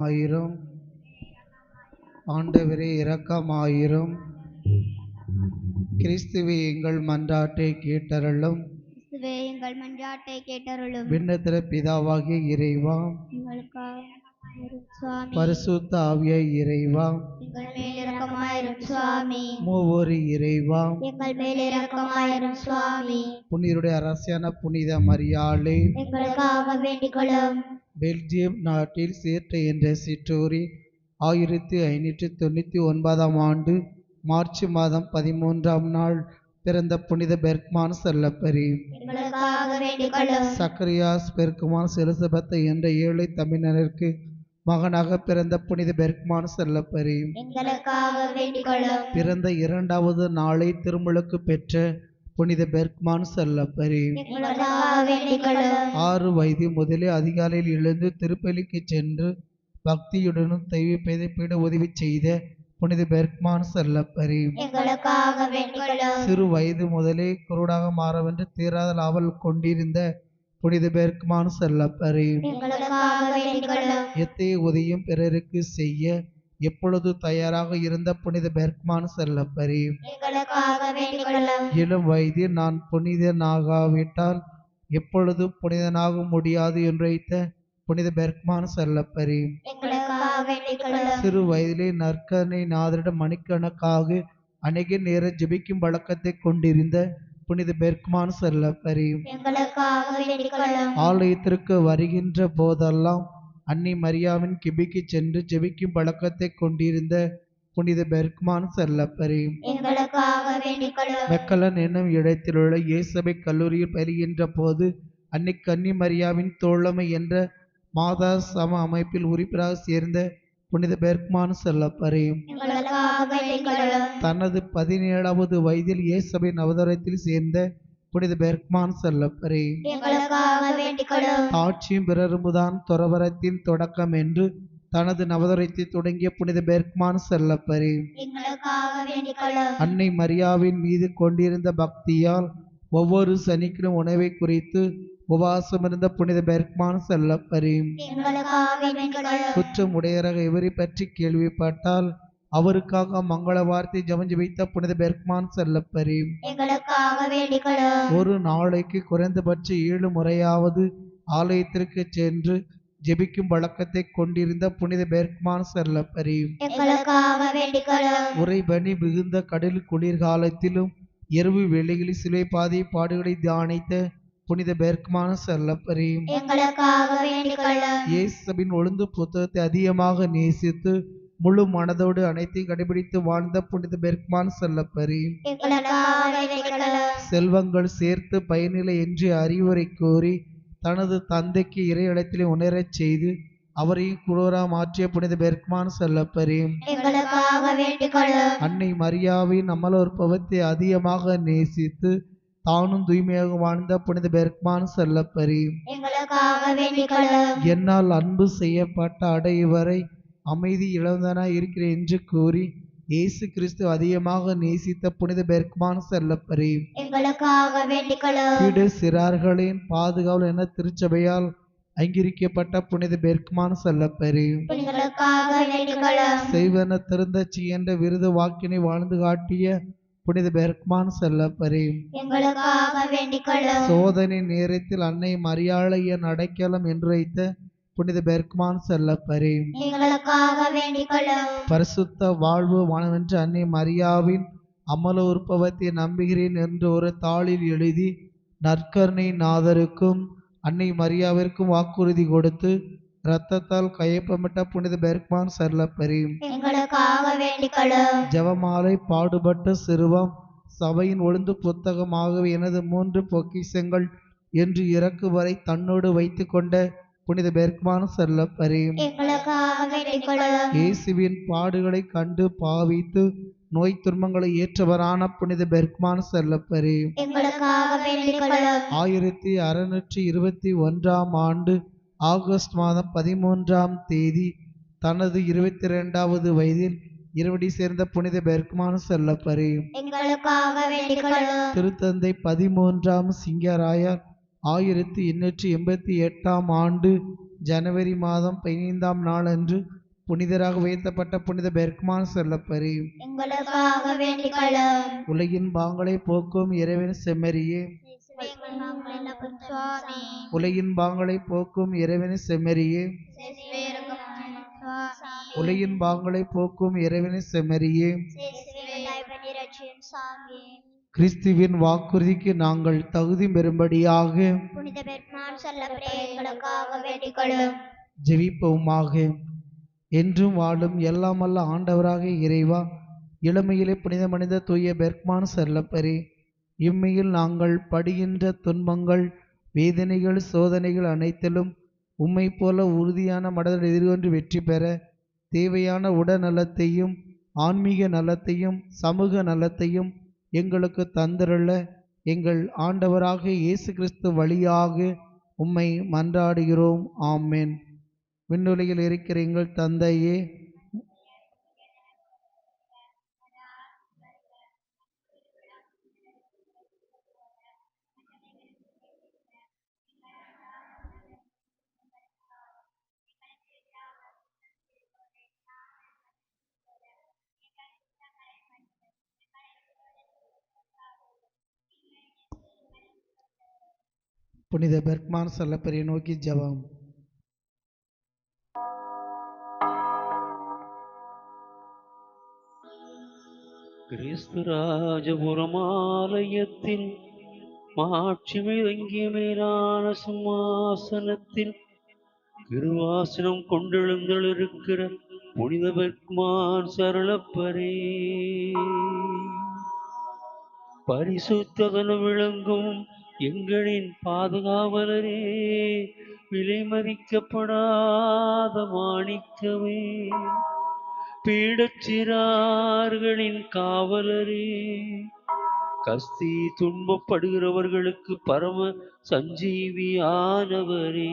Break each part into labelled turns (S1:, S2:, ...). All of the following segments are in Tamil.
S1: ஆயிரும். ஆண்டவரே இரக்கமாயிரும். கிறிஸ்துவே எங்கள் மன்றாட்டை கேட்டருளும்.
S2: எங்கள் மன்றாட்டை கேட்டருளும்.
S1: விண்ணத்திர பிதாவாகிய இறைவா. பரிசுத்த ஆவிய இறைவா. மூவொரு இறைவா. புனிதருடைய அரசியான புனித மரியாளே. பெல்ஜியம் நாட்டில் சேற்ற என்ற சிற்றூரில் ஆயிரத்தி ஐநூற்றி தொண்ணூற்றி ஒன்பதாம் ஆண்டு மார்ச் மாதம் பதிமூன்றாம் நாள் பிறந்த புனித பெர்க்மான் செல்லப்பரி சக்கரியாஸ் பெர்க்மான் செலுசபத்தை என்ற ஏழை தமிழருக்கு மகனாக பிறந்த புனித பெர்க்மான் செல்லப்பரி. பிறந்த இரண்டாவது நாளை திருமுழுக்கு பெற்ற புனித பெர்க்மான் செல்லப்பரி. ஆறு வயது முதலே அதிகாலையில் எழுந்து திருப்பலிக்கு சென்று பக்தியுடனும் தெய்வ பிழைப்பிட உதவி செய்த புனித பெர்க்மான் செல்லப்பரி. சிறு வயது முதலே குருடாக மாறவென்று தீராத ஆவல் கொண்டிருந்த புனித பெர்க்மான் செல்லப்பரி எத்தகைய உதவியும் பிறருக்கு செய்ய எப்பொழுது தயாராக இருந்த புனித பெர்க்மான் செல்லப்பரி இளம் வயதில் நான் புனிதனாகாவிட்டால் எப்பொழுது புனிதனாக முடியாது என்று வைத்த புனித பெர்க்மான் செல்லப்பரி சிறு வயதிலே நற்கனை நாதரிடம் மணிக்கணக்காக அநேக நேரம் ஜெபிக்கும் பழக்கத்தை கொண்டிருந்த புனித பெர்க்மான்
S2: எங்களுக்காக வேண்டிக்கொள்ளும்
S1: ஆலயத்திற்கு வருகின்ற போதெல்லாம் அன்னை மரியாவின் கிபிக்கு சென்று ஜெபிக்கும் பழக்கத்தை கொண்டிருந்த புனித பெர்க்மான் செல்லப்பரி
S2: எங்களுக்காக வேண்டிக்கொள்ளும்
S1: மெக்கலன் என்னும் இடத்திலுள்ள இயேசபை கல்லூரியில் பயிலுகின்ற போது அன்னை கன்னி மரியாவின் தோழமை என்ற மாதா சம அமைப்பில் உறுப்பினராக சேர்ந்த புனித பெர்க்மான் செல்லப்பரி
S2: எங்களுக்காக வேண்டிக்கொள்ளும்
S1: தனது பதினேழாவது வயதில் இயேசபை நவதரத்தில் சேர்ந்த புனித பெர்க்மான் செல்லப்பரி தாட்சியும் பிறரும்புதான் துறவரத்தின் தொடக்கம் என்று தனது நவதரத்தை தொடங்கிய புனித பெர்க்மான் செல்லப்பரி அன்னை மரியாவின் மீது கொண்டிருந்த பக்தியால் ஒவ்வொரு சனிக்கிலும் உணவை குறித்து உபவாசமிருந்த புனித பெர்க்மான் செல்லப்பரி
S2: எங்களுக்காக வேண்டிக்கொள்ளும்
S1: குற்றம் உடையராக இவரை பற்றி கேள்விப்பட்டால் அவருக்காக மங்கள வார்த்தை ஜெபம் ஜெபித்த புனித பெர்க்மான் செல்லப்பரி ஒரு நாளைக்கு குறைந்தபட்ச ஏழு முறையாவது ஆலயத்திற்கு சென்று ஜெபிக்கும் பழக்கத்தை கொண்டிருந்த புனித பெர்க்மான் செல்லப்பரி
S2: வேண்டிக்கொள்ளும்
S1: உறைபனி மிகுந்த கடல் குளிர்காலத்திலும் இரவு வேளைகளில் சிலை பாதை பாடுகளை தியானித்த புனித பெர்க்மான செல்லப்பரி
S2: எங்களுக்காக
S1: இயேசுவின் ஒழுங்கு புத்தகத்தை அதிகமாக நேசித்து முழு மனதோடு அனைத்தையும் கடைபிடித்து வாழ்ந்த புனித பெர்க்மான் செல்லப்பரி செல்வங்கள் சேர்த்து பயனில்லை என்று அறிவுரை கூறி தனது தந்தைக்கு இறையிடத்திலே உணரச் செய்து அவரையும் குளோரா மாற்றிய புனித பெர்க்மான் செல்லப்பரி அன்னை மரியாவின் அமலோற்பவத்தை அதிகமாக நேசித்து தானும் தூய்மையாக வாழ்ந்த புனித பெர்க்மான் செல்லப்பரி. என்னால் அன்பு செய்யப்பட்ட அடைவரை அமைதி இழந்தனாய் இருக்கிறேன் என்று கூறி இயேசு கிறிஸ்து அதிகமாக நேசித்த புனித பெர்க்மான் செல்லப்பரி. வீடு சிறார்களின் பாதுகாவல் என திருச்சபையால் அங்கீகரிக்கப்பட்ட புனித பெர்க்மான் செல்லப்பரி. செய்வன திருந்தச்சி என்ற விருது வாக்கினை வாழ்ந்து காட்டிய புனித பெர்க்மான் செல்லப்பரி
S2: எங்களுக்காக வேண்டிக்கொள்ளும்.
S1: சோதனை நேரத்தில் அன்னை மரியாளையன் அடைக்கலம் என்று வைத்த புனித பெர்க்மான் செல்லப்பரி
S2: எங்களுக்காக வேண்டிக்கொள்ளும்.
S1: பரிசுத்த வாழ்வு வானவென்று அன்னை மரியாவின் அமல உற்பவத்தை நம்புகிறேன் என்று ஒரு தாளில் எழுதி நற்கருணை நாதருக்கும் அன்னை மரியாவிற்கும் வாக்குறுதி கொடுத்து இரத்தத்தால் கையொப்பமிட்ட புனித பெர்க்மான் செல்லப்பரி
S2: எங்களுக்காக வேண்டிக்கொள்ளும்
S1: ஜெபமாலை பாடுபட்ட சிறுவம் சபையின் ஒழுங்கு புத்தகமாகவே எனது மூன்று பொக்கிஷங்கள் என்று இறக்கு வரை தன்னோடு வைத்து கொண்ட புனித பெர்க்மான் செல்லப்பரி இயேசுவின் பாடுகளை கண்டு பாவித்து நோய் துன்பங்களை ஏற்றவரான புனித பெர்க்மான் செல்லப்பரி ஆயிரத்தி அறுநூற்றி இருபத்தி ஒன்றாம் ஆண்டு ஆகஸ்ட் மாதம் பதிமூன்றாம் தேதி தனது இருபத்தி ரெண்டாவது வயதில் இருவடி சேர்ந்த புனித பெர்க்மான் செல்லப்பரி திருத்தந்தை பதிமூன்றாம் சிங்கராயர் ஆயிரத்தி எண்ணூற்றி எண்பத்தி எட்டாம் ஆண்டு ஜனவரி மாதம் பதினைந்தாம் நாளன்று புனிதராக உயர்த்தப்பட்ட புனித பெர்க்மான் செல்லப்பரி உலகின் பாங்களை போக்கும் இறைவன் செம்மறியே. உலகின் பாங்களை போக்கும் இறைவன் செம்மறியே. உலகின் பாங்களை போக்கும் இறைவன் செம்மறியே.
S2: சாமி.
S1: கிறிஸ்துவின் வாக்குறுதிக்கு நாங்கள் தகுதி பெறும்படியாக
S2: புனித
S1: ஜெபிப்போமாக. என்றும் வாழும் எல்லாம் அல்ல ஆண்டவராக இறைவா இளமையிலே புனிதமடைந்த தூய பெர்க்மான் செல்லப்பரே இம்மையில் நாங்கள் படுகின்ற துன்பங்கள் வேதனைகள் சோதனைகள் அனைத்திலும் உம்மை போல உறுதியான மடல் எதிர்கொண்டு வெற்றி பெற தேவையான உடல்நலத்தையும் ஆன்மீக நலத்தையும் சமூக நலத்தையும் எங்களுக்கு தந்திருள்ள எங்கள் ஆண்டவராக இயேசு கிறிஸ்து வழியாக உம்மை மன்றாடுகிறோம். ஆமேன். விண்ணுலகில் இருக்கிற எங்கள் தந்தையே புனித பெர்க்மான் செல்லப்பெரிய நோக்கி ஜபம்.
S3: கிறிஸ்து ஆலயத்தின் மாட்சிமிதங்கிய மேலான சிம்மாசனத்தில் கிருவாசனம் கொண்டெழுந்தளிருக்கிற புனித பெர்க்மான் சரளப்பரே. பரிசுத்ததன விளங்கும் எங்களின் பாதுகாவலரே விலை மதிக்கப்படாத மாணிக்கமே. பீடச்சிறார்களின் காவலரே கஸ்தி துன்பப்படுகிறவர்களுக்கு பரம சஞ்சீவியானவரே.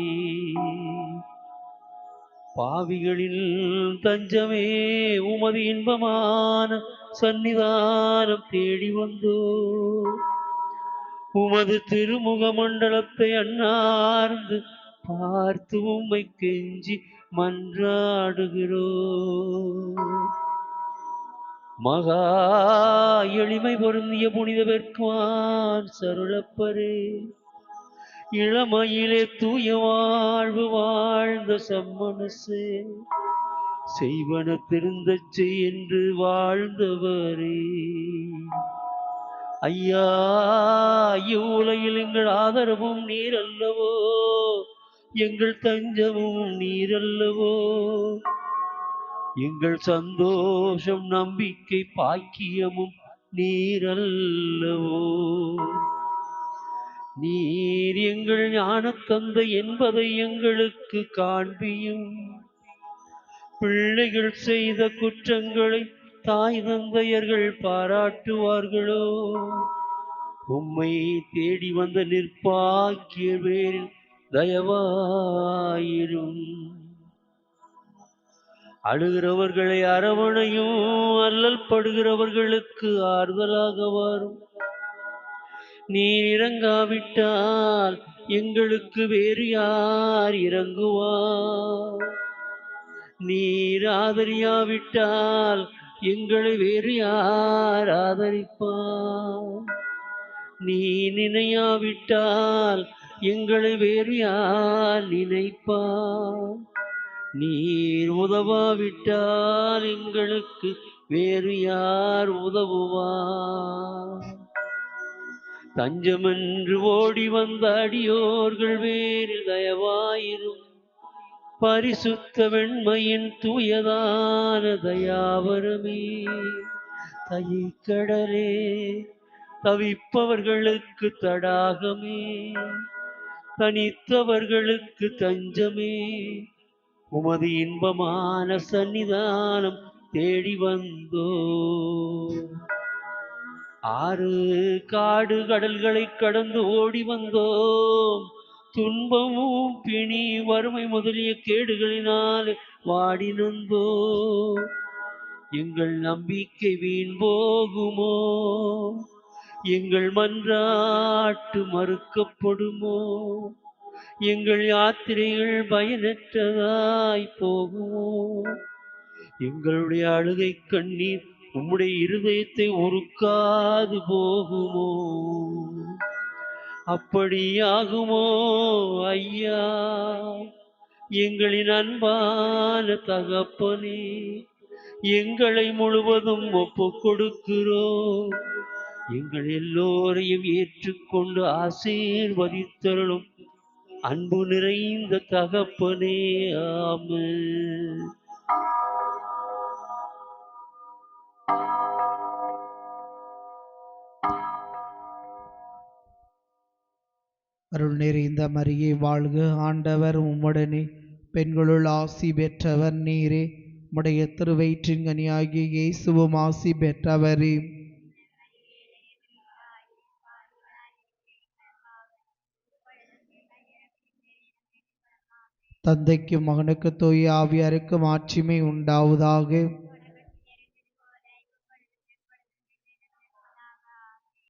S3: பாவிகளில் தஞ்சமே உமது இன்பமான சந்நிதானம் தேடி வந்தோ உமது திருமுக மண்டலத்தை அண்ணார்ந்து பார்த்து உம்மை கெஞ்சி மன்றாடுகிறோ மகா எளிமை பொருந்திய புனித பெற்குவான் சருளப்பரே. இளமையிலே தூய வாழ்வு வாழ்ந்த சம்மனசே. செய்வன திருந்தச்சை என்று வாழ்ந்தவரே. ஐயா இவ்வுலகில் எங்கள் ஆதரவும் நீர் அல்லவோ எங்கள் தஞ்சமும் நீர் அல்லவோ எங்கள் சந்தோஷம் நம்பிக்கை பாக்கியமும் நீரல்லவோ? நீர் எங்கள் ஞானத்தந்தை என்பதை எங்களுக்கு காண்பியும். பிள்ளைகள் செய்த குற்றங்களை தாய் தந்தையர்கள் பாராட்டுவார்களோ? உம்மை தேடி வந்த நிற்பாக்கிய பேரில் தயவாயிரும். அழுகிறவர்களை அரவணையும் அல்லல் படுகிறவர்களுக்கு ஆறுதலாக வாரும். நீர் இறங்காவிட்டால் எங்களுக்கு வேறு யார் இறங்குவார்? நீர் ஆதரியாவிட்டால் எங்களை வேறு யார் ஆதரிப்பார்? நீ நினையாவிட்டால் எங்களை வேறு யார் நினைப்பார்? நீர் உதவாவிட்டால் எங்களுக்கு வேறு யார் உதவுவார்? தஞ்சமென்று ஓடி வந்த அடியோர்கள் வேறு தயவாயிரும். பரிசுத்த வெண்மையின் தூயதான தயாவரமே. தயிக்கடலே தவிப்பவர்களுக்கு தடாகமே. தனித்தவர்களுக்கு தஞ்சமே. உமது இன்பமான சன்னிதானம் தேடி வந்தோ. ஆறு காடு கடல்களை கடந்து ஓடி வந்தோம். துன்பமும் பிணி வறுமை முதலிய கேடுகளினால் வாடி நொந்தோ எங்கள் நம்பிக்கை வீண் போகுமோ? எங்கள் மன்றாட்டு மறுக்கப்படுமோ? எங்கள் யாத்திரைகள் பயனற்றதாய் போகுமோ? எங்களுடைய அழுகை கண்ணீர் உம்முடைய இருதயத்தை உருக்காது போகுமோ? அப்படியாகுமோ ஐயா? எங்களின் அன்பான தகப்பனே எங்களை முழுவதும் ஒப்பு கொடுக்கிறோம். எங்கள் எல்லோரையும் ஏற்றுக்கொண்டு ஆசீர்வதித்தருளும் அன்பு நிறைந்த தகப்பனே ஆமே
S1: அருள் நிறைந்த மரியே வாழ்க ஆண்டவர் உம்முடனே. பெண்களுள் ஆசி பெற்றவர் நீரே. உம்முடைய திருவயிற்றின் கனியாகிய இயேசுவும் ஆசி பெற்றவரே. தந்தைக்கும் மகனுக்கு தூய ஆவியாருக்கும் ஆட்சிமை உண்டாவதாக.